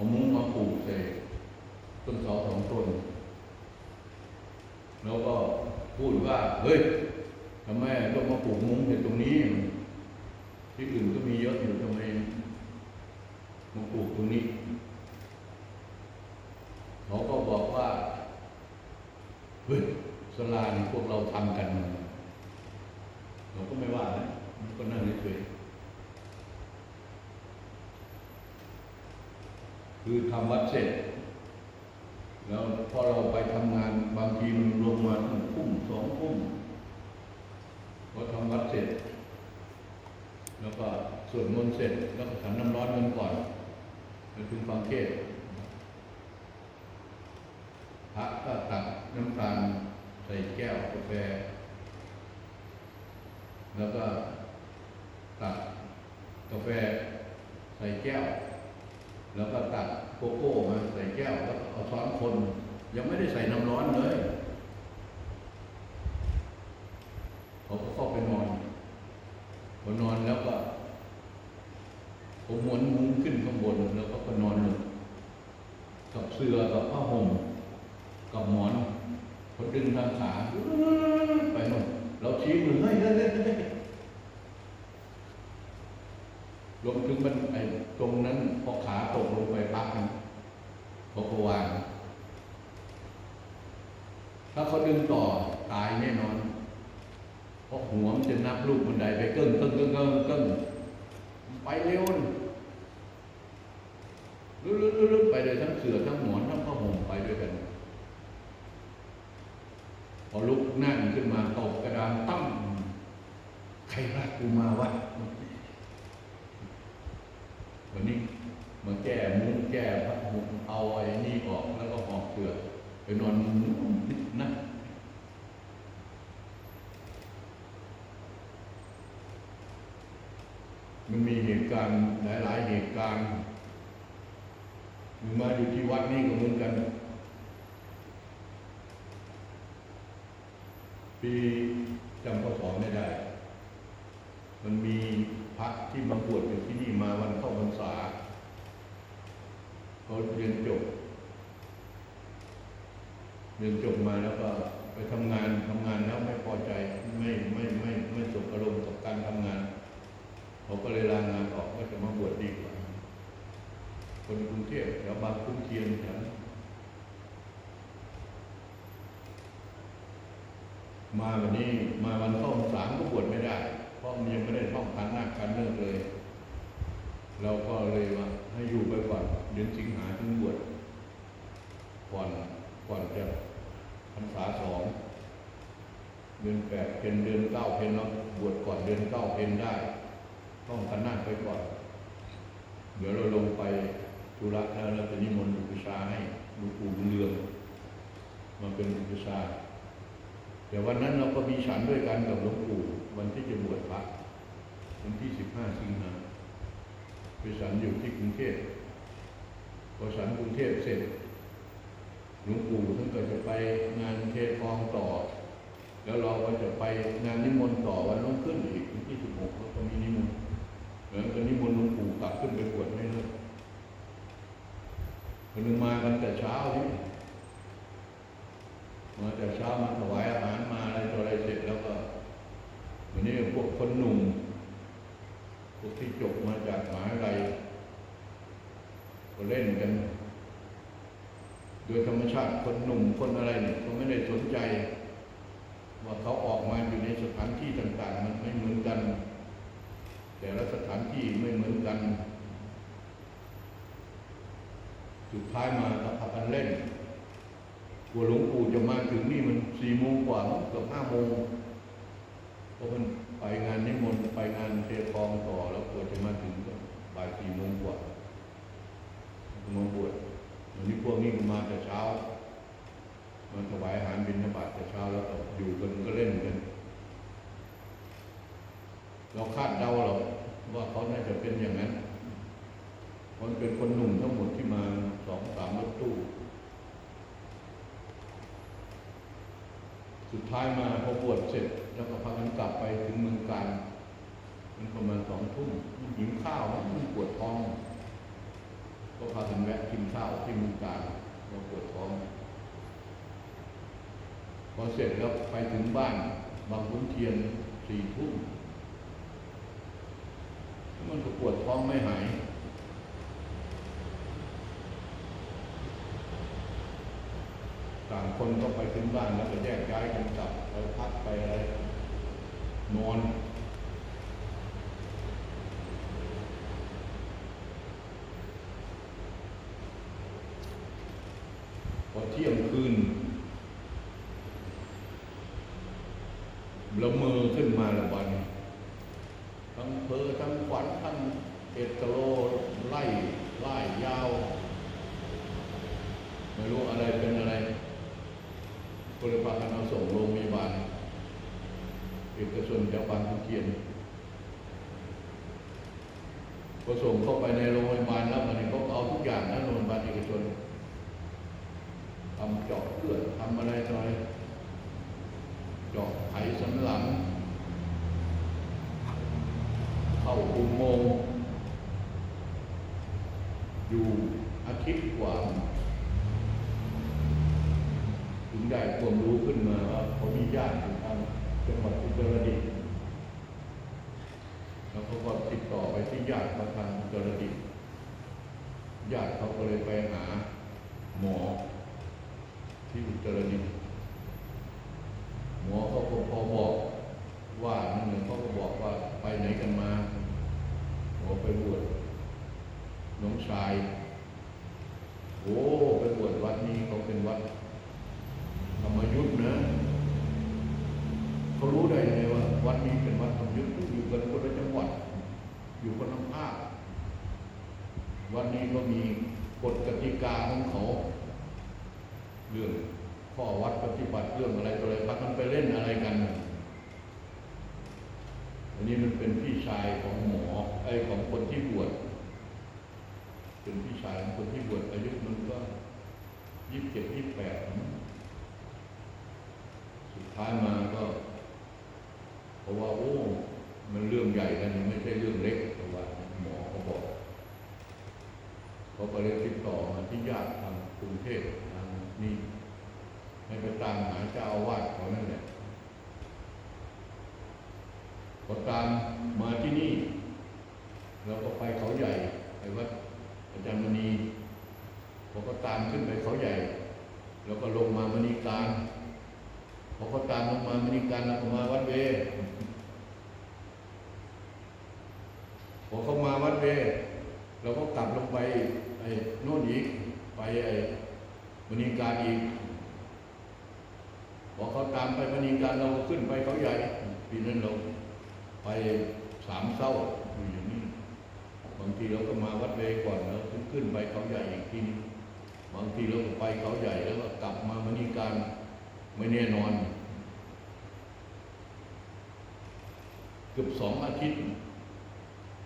เอามุ้งมาปลูกใส่ต้นเสาสองต้นแล้วก็พูดว่า เฮ้ยทำไมต้องมาปลูกมุ้งในตรงนี้ ที่อื่นก็มีเยอะอยู่ทำไมมาปลูกตรงนี้เขาก็บอกว่า เฮ้ยสลานี่พวกเราทำกัน เราก็ไม่ว่านะก็นั่งเฉยๆ คือทำวัดเสร็จ แล้วพอเราไปทำงานบางทีมันลงมาตั้งทุ่มสองทุ่มพอทำวัดเสร็จ แล้วก็สวดมนต์เสร็จ แล้วก็ฉันน้ำร้อนกันก่อนแล้วถึงฟังเทศพระก็ตักน้ำตาลใส่แก้วกาแฟ แล้วก็ตักกาแฟใส่แก้ว แล้วก็ตักโกโก้มาใส่แก้วแล้วเอาช้อนคน ยังไม่ได้ใส่น้ำร้อนเลยเขาก็เข้าไปนอนพอนอนแล้วก็ผมหม้วนมุ้งขึ้นข้างบนแล้วก็ก็นอนลงกับเสือกับผ้าห่มกับหมอนเขาดึงทางขาไปหมดเราชี้มือเฮ้ยเฮ้ยเฮ้ยรวมถึงมันไอ้ ตรงนั้นพอขาตกลงไปพักหนึงเขาก็วาง ถ้าเขาดึงต่อตายแน่นอน เพราะหัวมันจะนับลูกบันไดไปเกิ้งเกิ้งเกิ้งเกิ้งเกิ้งไปเร็วลุลุลุลุไปเลยทั้งเสือทั้งหมอนทั้งผ้าห่มไปด้วยกัน พอลุกนั่งขึ้นมาตบกระดานตั้มใครรักกูมาวัดวันนี้ มาแก้มุ้งแก้ผ้าห่มเอาไอ้นี่ออกแล้วก็หอบเสือไปนอนนั่งมันมีเหตุการณ์หลาย ๆ เหตุการณ์มาอยู่ที่วัดนี่ก็เหมือนกัน ปีจำพศไม่ได้ มันมีพระที่มาบวชอยู่ที่นี่มาวันเข้าพรรษา เขาเรียนจบ เรียนจบมาแล้วก็ไปทำงานทำงานแล้วไม่พอใจไม่ไม่ไม่ไม่สบอารมณ์กับการทำงาน เขาก็เลยลางานออกก็จะมาบวชดีกว่าคนกรุงเทพแถวบางคุ้นเทียนแถวมาวันนี้มาวันเข้าพรรษาก็บวชไม่ได้ เพราะมันยังไม่ได้ท่องคันหน้าคันเลิกเลย เราก็เลยว่า ให้อยู่ไปก่อนเดือนสิงหาถึงบวชก่อนก่อนจะพรรษาสองเดือนแปดเป็นเดือนเก้าเป็นเราบวชก่อนเดือนเก้าเป็นได้ ต้องกันนั่งไปก่อน เดี๋ยวเราลงไปธุระแล้วเราจะนิมนต์อุปชาย์ให้หลวงปู่บุญเรืองมาเป็นอุปชายแต่วันนั้นเราก็มีฉันด้วยกันกับหลวงปู่วันที่จะบวชพระวันที่สิบห้าสิงหาไปฉันอยู่ที่กรุงเทพพอฉันกรุงเทพเสร็จหลวงปู่ท่านก็จะไปงานเทศกองต่อ แล้วเราก็จะไปงานนิมนต์ต่อวันรุ่งขึ้นอีกวันที่สิบหกแล้วก็มีนิมนต์แล้วก็นิมนต์หลวงปู่กลับขึ้นไปบวชไม่เลิกคนหนึงมากันแต่เช้านี่มาแต่เช้ามาถวายอาหารมาอะไรต่ออะไรเสร็จแล้วก็วันนี้พวกคนหนุ่มพวกที่จบมาจากมหาวิทยาลัยก็เล่นกัน โดยธรรม ชาติคนหนุ่มคนอะไรเนี่ยเขาไม่ได้สนใจ ว่าเขาออกมาอยู่ในสถานที่ต่าง ๆ มันไม่เหมือนกัน แต่ละสถานที่ไม่เหมือนกันสุดท้ายมาก็พากันเล่นกลัวหลวงปู่จะมาถึงนี่มันสี่โมงกว่าเกือบห้าโมงเพราะมันไปงานนิมนต์ไปงานเทคองต่อแล้วกลัวจะมาถึงก็บ่ายสี่โมงกว่ามาบวช วันนี้พวกนี้มาแต่เช้ามาถวายอาหารบิณฑบาตแต่เช้าแล้วอยู่กันก็เล่นกัน เราคาดเดาหรอกว่าเขาน่าจะเป็นอย่างนั้นมันเป็นคนหนุ่มทั้งหมดที่มาสองสามรถตู้ สุดท้ายมาพอบวชเสร็จ แล้วก็พากันกลับไปถึงเมืองการ มันประมาณสองทุ่มหิวข้าวมันปวดท้อง ก็พากันแวะกินข้าวที่เมุงการมาปวดท้อง พอเสร็จแล้วไปถึงบ้านบางขุนเทียนสี่ทุ่มมันก็ปวดท้องไม่หายต่างคนก็ไปถึงบ้านแล้วก็แยกย้ายกันกลับไปพักไปอะไรนอน พอเที่ยงคืนละเมอขึ้นมาละวันทั้งเพอทั้งขวัญทั้งเอตโลไล่ไล่ยาว ไม่รู้อะไรเป็นอะไรก็เลยพากันเอาส่งโรงพยาบาลเอกชนแถวบางขุนเทียนพอส่งเข้าไปในโรงพยาบาลแล้วมันก็เอาทุกอย่างนะโรงพยาบาลเอกชนทำเจาะเลือดทำอะไรต่ออะไรเจาะไข สันหลัง เข้าอุโมงค์อยู่อาทิตย์กว่าถึงได้ความรู้ขึ้นมาว่าเขามีญาติอยู่ทางจังหวัดอุตรดิตถ์แล้วเขาก็ติดต่อไปที่ญาติเขาทางอุตรดิตถ์ญาติเขาก็เลยไปหาหมอที่อุตรดิตถ์ มอเขาก็พอบอกว่านั่นหนึ่งเขาก็บอกว่าไปไหนกันมาหมอไปบวชน้องชายโอ้ไปบวชวัดนี้เขาเป็นวัดธรรมยุทธ์นะเขารู้ได้ไงว่า วัดนี้เป็นวัดธรรมยุทธ์อยู่กันคนละจังหวัด อยู่คนละภาควัดนี้ก็มีกฎกติกาของเขา เรื่องข้อวัดปฏิบัติเรื่องอะไรต่ออะไรพักกันไปเล่นอะไรกัน อันนี้มันเป็นพี่ ชายของหมอไอ้ของคนที่บวชเป็นพี่ชายของคนที่บวชอายุมันก็ยี่สิบเจ็ดยี่สิบแปดสุดท้ายมาก็เพราะว่าโอ้มันเรื่องใหญ่กันไม่ใช่เรื่องเล็กเพราะว่าหมอเขาบอกเขาก็เลยติดต่อมาที่ญาติทางกรุงเทพทางนี่ให้ไปตามหาเจ้าอาวาสเขานั่นแหละ พอตามมาที่นี่ เราก็ไปเขาใหญ่ไปวัดอาจารย์มณีพอก็ตามขึ้นไปเขาใหญ่แล้วก็ลงมามณีการพอเขาตามลงมามณีการแล้วก็มาวัดเวพอเขามาวัดเวเราก็กลับลงไปไอ้โน่นอีกไปไอ้มณีการอีกพอเขาตามไปมณีการเราก็ขึ้นไปเขาใหญ่ปีนั้นเรา ไปสามเศร้าอยู่อย่างนี้บางทีเราก็มาวัดเวก่อนแล้วขึ้นขึ้นไปเขาใหญ่อีกทีนึงบางทีเราก็ไปเขาใหญ่แล้วก็กลับมามณีการไม่แน่นอนเกือบสองอาทิตย์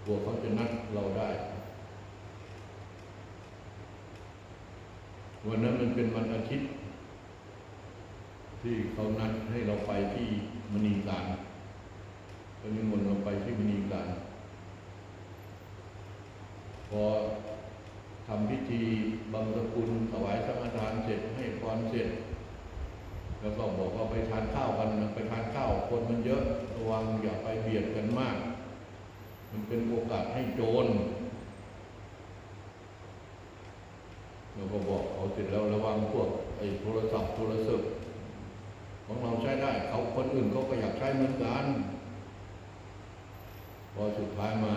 กลัวเขาจะนัดเราได้ วันนั้นมันเป็นวันอาทิตย์ ที่เขานัดให้เราไปที่มณีการ ก็นิมนต์เราไปที่มณีการ พอทำพิธีบังสกุลถวายสังฆทานเสร็จให้พรเสร็จ แล้วก็บอกว่าไปทานข้าวกันไปทานข้าวคนมันเยอะระวังอย่าไปเบียดกันมาก มันเป็นโอกาสให้โจรเราก็บอกเขาเสร็จแล้วระวังพวกไอ้โทรศัพท์โทรศัพท์ของเราใช้ได้ เขาคนอื่นเขาก็อยากใช้เหมือนกัน พอสุดท้ายมา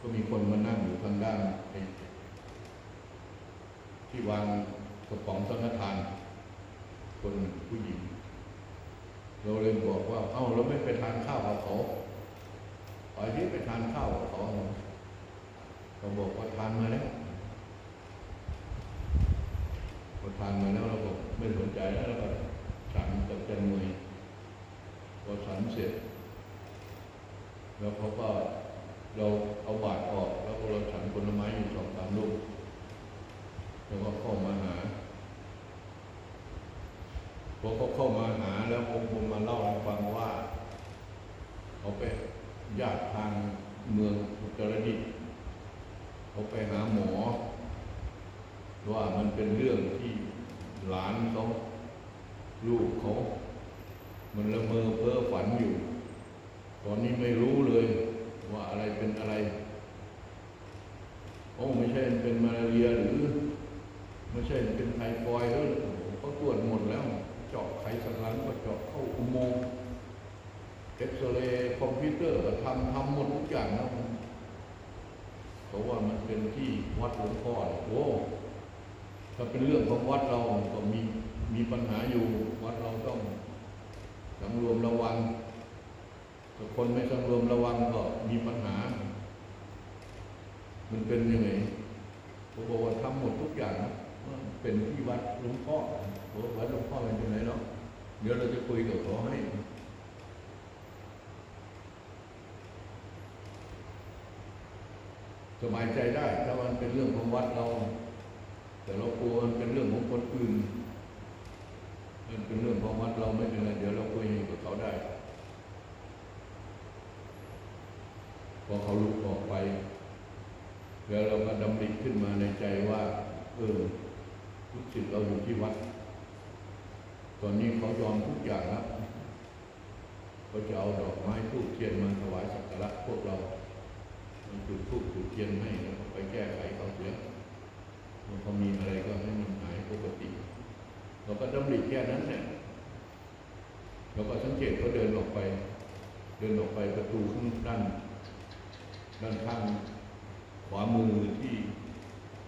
ก็มีคนมานั่งอยู่ทางด้านที่วางกระป๋องสังฆทาน คนผู้หญิง เราเลยบอกว่า เอ้าเราไม่ไปทานข้าวกับเขาไปที่ไปทานข้าวกับเขาเราบอกว่าทานมาแล้วพอทานมาแล้วเราบอกไม่สนใจแล้วเราก็ฉันกับจันมวยพอฉันเสร็จ แล้วเขาก็เราเอาบาตรออก แล้วก็เราฉันผลไม้อยู่สองสามลูกแล้วก็เข้ามาหาพอเขาเข้ามาหาแล้วผมผมมาเล่าให้ฟังว่าเขาไปญาติทางเมืองอุตรดิตถ์เขาไปหาหมอ ว่ามันเป็นเรื่องที่หลานเขาลูกเขา มันละเมอเพ้อฝันอยู่ ตอนนี้ไม่รู้เลย ว่าอะไรเป็นอะไร โอ้ไม่ใช่เป็นมาลาเรียหรือ ไม่ใช่เป็นไทฟอยด์แล้วโอ้โหเขาตรวจหมดแล้ว เจาะไขสันหลังก็เจาะเข้าอุโมงค์เอ็กซเรย์คอมพิวเตอร์ทำทำหมดทุกอย่างนะเพราะว่ามันเป็นที่วัดหลวงพ่อโอ้ถ้าเป็นเรื่องของวัดเราก็มีมีปัญหาอยู่ วัดเราต้องสำรวมระวัง คนไม่สำรวมระวังก็มีปัญหา มันเป็นยังไงผมบอกว่าทำหมดทุกอย่างนะเป็นที่วัดหลวงพ่อวัดหลวงพ่อเป็นยังไงเนาะเดี๋ยวเราจะคุยกับเขาให้สบายใจได้ ถ้ามันเป็นเรื่องของวัดเรา แต่เรากลัวมันเป็นเรื่องของคนอื่นมันเป็นเรื่องของวัดเราไม่เป็นไรเดี๋ยวเราคุยกับเขาได้ พ อเขาลุกออกไป แล้วเราก็ดำริขึ้นมาในใจว่า เออลูกศิษย์เราอยู่ที่วัด ตอนนี้เขายอมทุกอย่างแล้วเขาจะเอาดอกไม้ทูบเทียนมาถวายสักการะพวกเรามันจุดทูบจุดเทียนให้แล้วไปแก้ไขเขาเสียมันเขามีอะไรก็ให้มันหายปกติ เราก็ดำริแค่นั้นเนี่ยเราก็สังเกตเขาเดินออกไป เดินออกไปประตูข้างด้าน ด้านข้างขวามือที่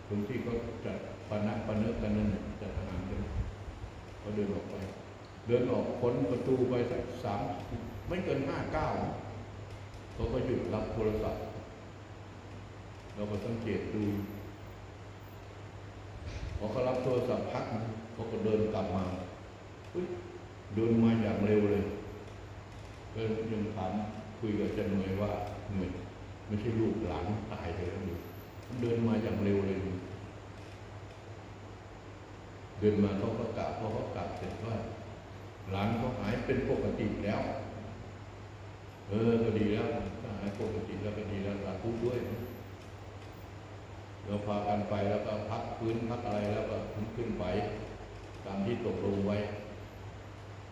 ตรงที่เขาจัดปานะปาเนกกันนั่นน่ะจัดอาหารกันเขาเดินออกไป เดินออกพ้นประตูไปสักสามไม่เกินห้าเก้าเขาก็หยุดรับโทรศัพท์เราก็สังเกตดูพอเขารับโทรศัพท์พักเขาก็เดินกลับมาเดินมาอย่างเร็วเลยก็ยังถามคุยกับจันหน่วยว่าหน่วย ไม่ใช่ลูกหลานตายไปแล้วหรือเดินมาอย่างเร็วเลยเดินมาเขาก็กลับเขากลับเสร็จว่าหลานเขาหายเป็นปกติแล้ว เออก็ดีแล้วถ้าหายปกติแล้วก็ดีแล้วสาธุด้วยเราพากันไปแล้วก็พักพื้นพักอะไรแล้วก็ขึ้นไป ตามที่ตกลงไว้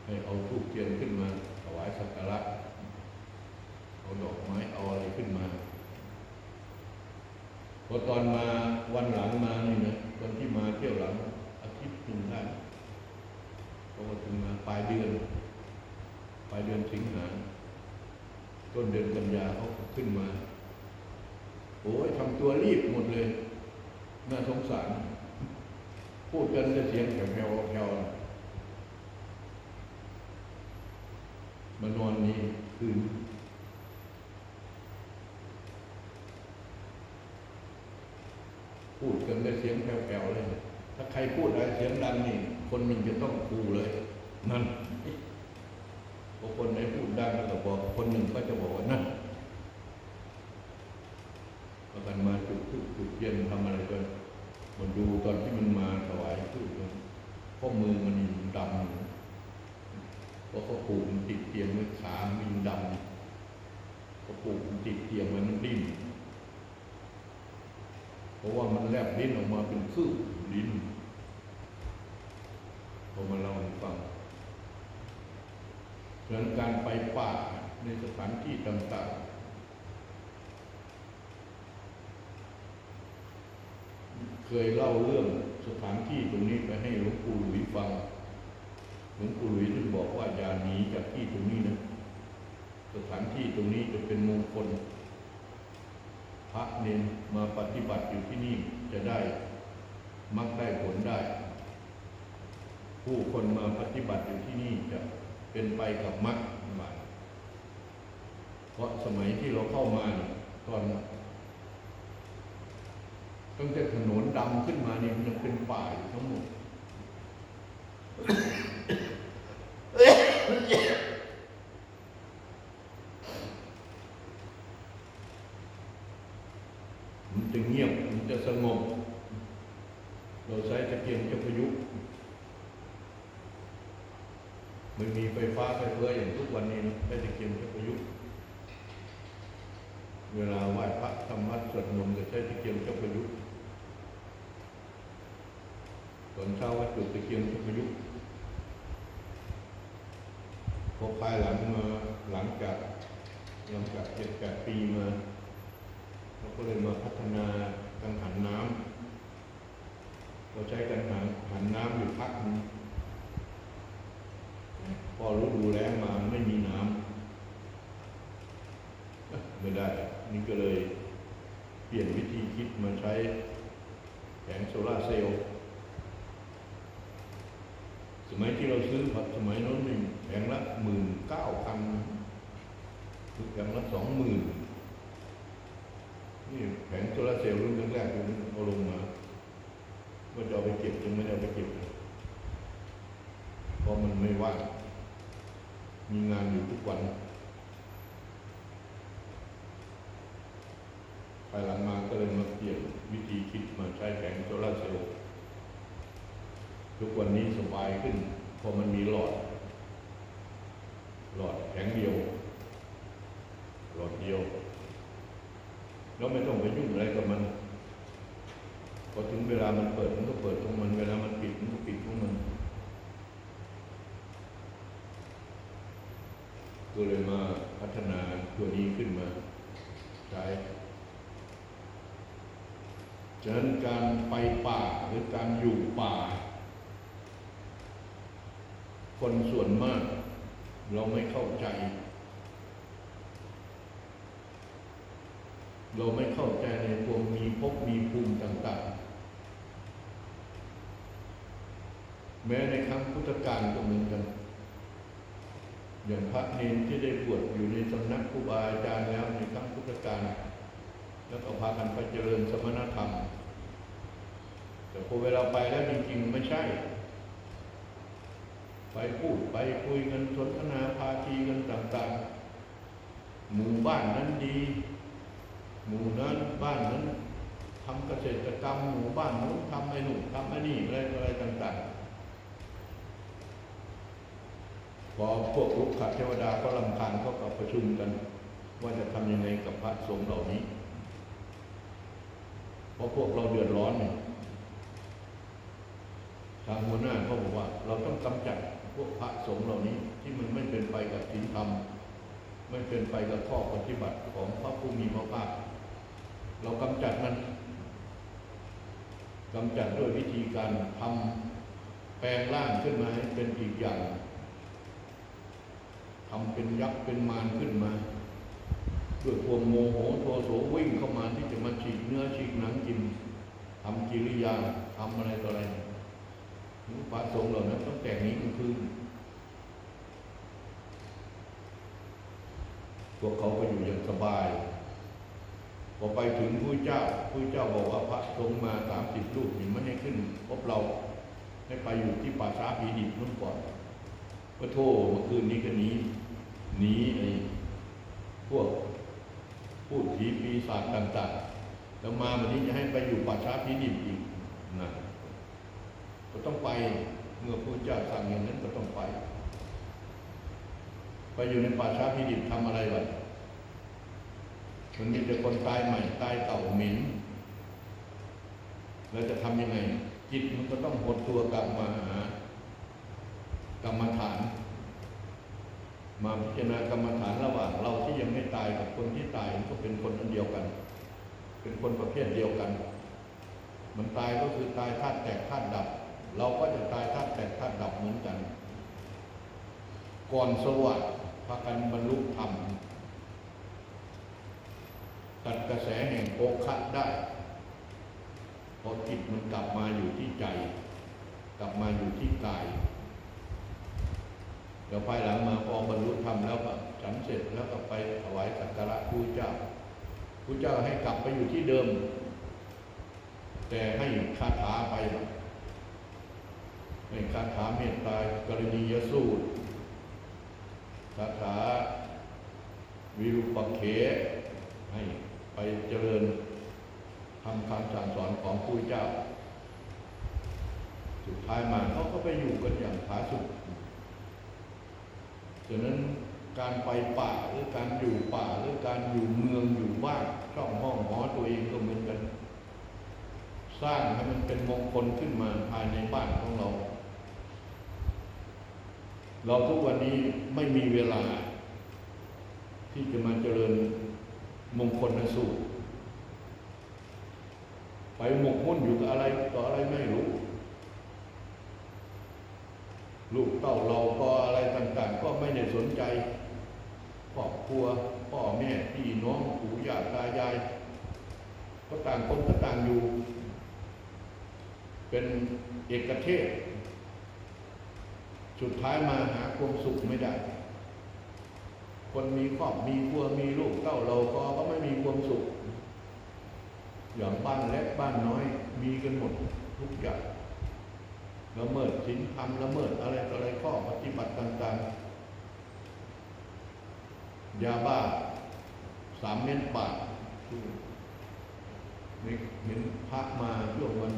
ให้เอาทูบเทียนขึ้นมาถวายสักการะ เอาดอกไม้เอาอะไรขึ้นมาพอตอนมาวันหลังมานี่นะวันที่มาเที่ยวหลังอาทิตย์หนึ่งได้พอมาถึงมาปลายเดือนปลายเดือนสิงหาต้นเดือนกันยาเขาขึ้นมา โอ้ยทำตัวรีบหมดเลย น่าสงสาร พูดกันจะเสียงแผ่วๆแผ่วมานอนนี่คืน กันด้เสียงแผ่วๆเลย ถ้าใครพูดอะไรเสียงดังนี่ คนหนึ่งจะต้องคูเลย นั่นพอคนไหนพูดดังแล้วก็บอกคนหนึ่งก็จะบอกว่านั่นพากันมาจุดทูบจุดเทียนทำอะไรกันมันดูตอนที่มันมาถวายทูบมันข้อมือมันดำเพราะเขาปลูกมันติดเตียงไว้ขามันดำเขาปลูกมันติดเตียงไว้มันดิ้น เพราะว่ามันแลบดิ้นออกมาเป็นคลื่นดิ้นพอมาเล่าให้ฟังฉะนั้นการไปป่าในสถานที่ต่างๆ เคยเล่าเรื่องสถานที่ตรงนี้ไปให้หลวงปู่หลุยฟัง หลวงปู่หลุยท่านบอกว่าอย่าหนีจากที่ตรงนี้นะ สถานที่ตรงนี้จะเป็นมงคล พระเนนมาปฏิบัติอยู่ที่นี่จะได้มักได้ผลได้ ผู้คนมาปฏิบัติอยู่ที่นี่จะเป็นไปกับมักมาเพราะสมัยที่เราเข้ามาเนี่ยตอนตั้งแต่ถนนดำขึ้นมาเนี่ยมันยังเป็นป่าอยู่ทั้งหมด มันจะเงียบ มันจะสงบ เราใช้ตะเกียงเจ้าพายุมันมีไฟฟ้าไฟเฟ้ออย่างทุกวันนี้นะใช้ตะเกียงเจ้าพายุ เวลาไหว้พระทำวัดสวดมนต์ก็ ใช้ตะเกียงเจ้าพายุอนเช้าวัดจุดตะเกียงทุกประยุกต์พอภายหลังมาหลังจากหลังจากเจ็ดแปดปีมาเราก็เลยมาพัฒนากังหันน้ำเราใช้กังหันหันน้ำอยู่พักหนึงพอรู้ดูแล้งมาไม่มีน้ำไม่ได้ นี่ก็เลย ปลี่ยนวิธีคิดมาใช้แผงโซลาเซลล์ สมัยที่เราซื้อผัดสมัยโน้นหนึ่งแผงละหมื่นเก้าพันคือแผงละสองหมื่นนี่แผงโซลาเซลล์รุ่นแรกๆที่เอาลงมาว่าจะเอาไปเก็บยังไม่ได้เอาไปเก็บเพราะมันไม่ว่างมีงานอยู่ทุกวัน ภายหลังมาก็เลยมาเปลี่ยนวิธีคิดมาใช้แผงโซลาร์เซลล์ทุกวันนี้สบายขึ้นเพราะมันมีหลอด หลอดแผงเดียว หลอดเดียว แล้วไม่ต้องไปยุ่งอะไรกับมันพอถึงเวลามันเปิดมันก็เปิดของมัน เวลามันปิดมันก็ปิดของมันก็เลยมาพัฒนาตัวนี้ขึ้นมา ใช้ ฉะนั้นการไปป่าหรือการอยู่ป่า คนส่วนมาก เราไม่เข้าใจ เราไม่เข้าใจในพวกมีภพมีภูมิต่างๆ แม้ในครั้งพุทธกาลก็เหมือนกัน อย่างพระเนนที่ได้บวชอยู่ในสำนักครูบาอาจารย์แล้วในครั้งพุทธกาล แล้วก็พากันไปเจริญสมณธรรม แต่พอเวลาไปแล้วจริงๆไม่ใช่ ไปพูดไปคุยกันสนทนาพาทีกันต่างๆ หมู่บ้านนั้นดี หมู่นั้นบ้านนั้นทำเกษตรกรรมหมู่บ้านนู้นทำไอ้หนุ่มทำไอ้นี่อะไรอะไรต่าง ๆ พอพวกลุกขเทวดาก็ลำคาญเขาก็ประชุมกัน ว่าจะทำยังไงกับพระสงฆ์เหล่านี้ ราะพวกเราเดือดร้อนเนี่ยทางหัวหน้าเขาบอกว่า เราต้องกำจัดพวกพระสงฆ์เหล่านี้ที่มันไม่เป็นไปกับศีลธรรม ไม่เป็นไปกับข้อปฏิบัติของพระผู้มีพระภาคเรากำจัดมันกำจัดด้วยวิธีการทำแปลงร่างขึ้นมาให้เป็นอีกอย่างทำเป็นยักษ์เป็นมารขึ้นมา ด้วยความโมโหโทโสวิ่งเข้ามาที่จะมาฉีกเนื้อฉีกหนังกินทำกิริยาทำอะไรต่ออะไรพระสงฆ์เหล่านั้นต้องแต่งนี้กลางคืนพวกเขาก็อยู่อย่างสบาย พอไปถึงผู้เจ้าผู้เจ้าบอกว่าพระสงฆ์มาสามสิบรูปนี่ไม่ให้ขึ้นพบเราให้ไปอยู่ที่ป่าช้าผีดิบนู่นก่อนก็โทษเมื่อคืนนี้ก็หนีหนีไอ้พวกพูดผีปีศาจ ต่างๆ แล้วมาวันนี้จะให้ไปอยู่ป่าช้าผีดิบอีกนะก็ต้องไปเมื่อพระเจ้าสั่งอย่างนั้นก็ต้องไป ไปอยู่ในป่าช้าพิดิบทำอะไรวะมันมีแต่คนตายใหม่ตายเก่าหม็นแล้วจะทำยังไง จิตมันก็ต้องหดตัวกลับมาหากรรมฐาน มาพิจารณากรรมฐานระหว่างเราที่ยังไม่ตายกับคนที่ตายก็เป็นคนอันเดียวกัน เป็นคนประเภทเดียวกัน มันตายก็คือตายธาตุแตกธาตุดับ เราก็จะตายธาตุแตกธาตุดับเหมือนกัน ก่อนสวัสดิ์พากันบรรลุธรรมตัดกระแสแห่งโภคะได้พอจิตมันกลับมาอยู่ที่ใจ กลับมาอยู่ที่กาย ดี๋ยวภายหลังมาพอบรรลุธรรมแล้วก็ฉันเสร็จแล้วก็ไปถวายสักการะพระเจ้าพระเจ้าให้กลับไปอยู่ที่เดิม แต่ให้คาถาไปให้คาถาเมตตากรณียสูตรคาถาวิรูปักเขให้ไปเจริญทำคำสั่งสอนของผู้เจ้า สุดท้ายมาเขาก็ไปอยู่กันอย่างผาสุก ฉะนั้นการไปป่าหรือการอยู่ป่าหรือการอยู่เมืองอยู่บ้านช่องห้องหอตัวเองก็เหมือนกัน สร้างให้มันเป็นมงคลขึ้นมาภายในบ้านของเรา เราทุกวันนี้ไม่มีเวลา ที่จะมาเจริญมงคลสูตรไปหมกมุ่นอยู่กับอะไรต่ออะไรไม่รู้ ลูกเต้าเราก็อะไรต่างๆ ก็ไม่ได้สนใจครอบครัวพ่อแม่พี่น้องปู่ย่าตายาย ก็ต่างคนก็ต่างอยู่ เป็นเอกเทศ สุดท้ายมาหาความสุขไม่ได้ คนมีครอบมีครัวมีลูกเต้าเราก็ก็ไม่มีความสุข อย่างบ้านเล็กบ้านน้อย มีกันหมดทุกอย่าง ละเมิดศีลธรรมละเมิดอะไรอะไรข้อปฏิบัติต่างๆยาบ้าสามเม็ดบาทนี่เห็นพระมาช่วงวัน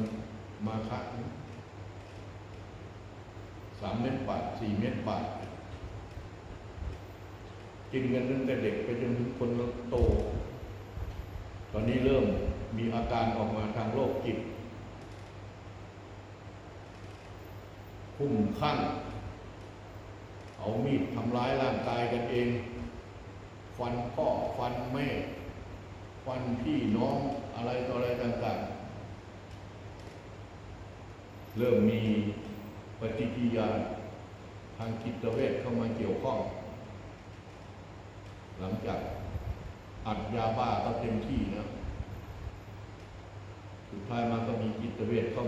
มาคะสามเม็ดบาทสี่เม็ดบาทกินกันตั้งแต่เด็กไปจนถึงคนโต ตอนนี้เริ่มมีอาการออกมาทางโรคจิต คุ้มข้างเอามีดทำร้ายร่างกายกันเอง ฟันพ่อฟันแม่ ฟันพี่น้องอะไรต่ออะไรต่างๆ เริ่มมีปฏิกิริยาทางจิตเวชเข้ามาเกี่ยวข้อง หลังจากอัดยาบ้าก็เต็มที่นะ สุดท้ายมาก็มีจิตเวชเข้า